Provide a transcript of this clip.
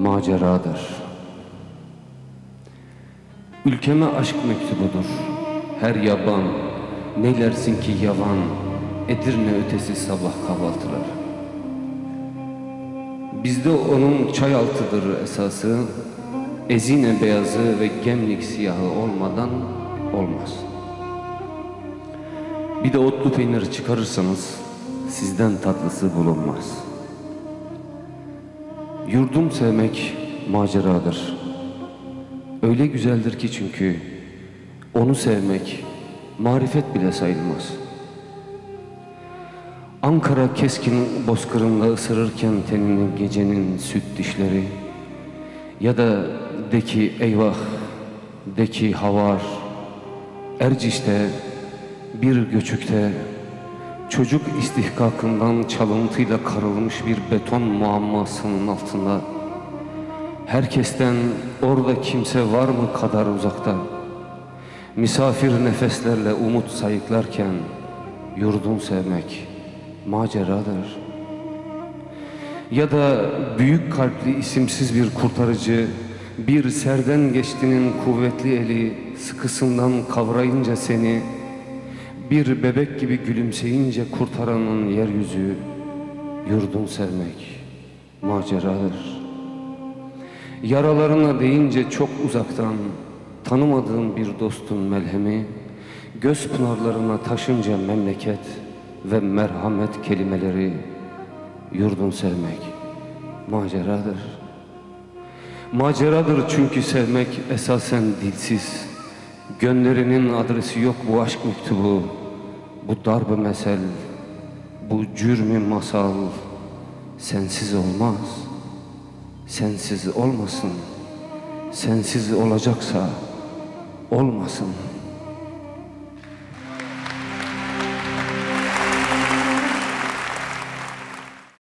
maceradır. Ülkeme aşk mektubudur. Her yaban, neylersin ki yavan, Edirne ötesi sabah kahvaltılar. Bizde onun çay altıdır esası, Ezine beyazı ve gemlik siyahı olmadan olmaz. Bir de otlu peynir çıkarırsanız sizden tatlısı bulunmaz. Yurdum sevmek maceradır. Öyle güzeldir ki çünkü onu sevmek marifet bile sayılmaz. Ankara keskin bozkırında ısırırken tenini gecenin süt dişleri ya da de ki eyvah, de ki havar, Erciş'te bir göçükte çocuk istihkakından çalıntıyla karılmış bir beton muammasının altında. Herkesten orada kimse var mı? kadar uzakta. Misafir nefeslerle umut sayıklarken yurdun sevmek maceradır. Ya da büyük kalpli isimsiz bir kurtarıcı bir serden geçtinin kuvvetli eli sıkısından kavrayınca seni bir bebek gibi gülümseyince kurtaranın yeryüzü yurdun sevmek maceradır. Yaralarına değince çok uzaktan tanımadığın bir dostun melhemi göz pınarlarına taşınca memleket ve merhamet kelimeleri yurdun sevmek maceradır. Maceradır çünkü sevmek esasen dilsiz. Gönderinin adresi yok bu aşk mektubu. Bu darbe mesel, bu cürmü masal sensiz olmaz. Sensiz olmasın. Sensiz olacaksa olmasın.''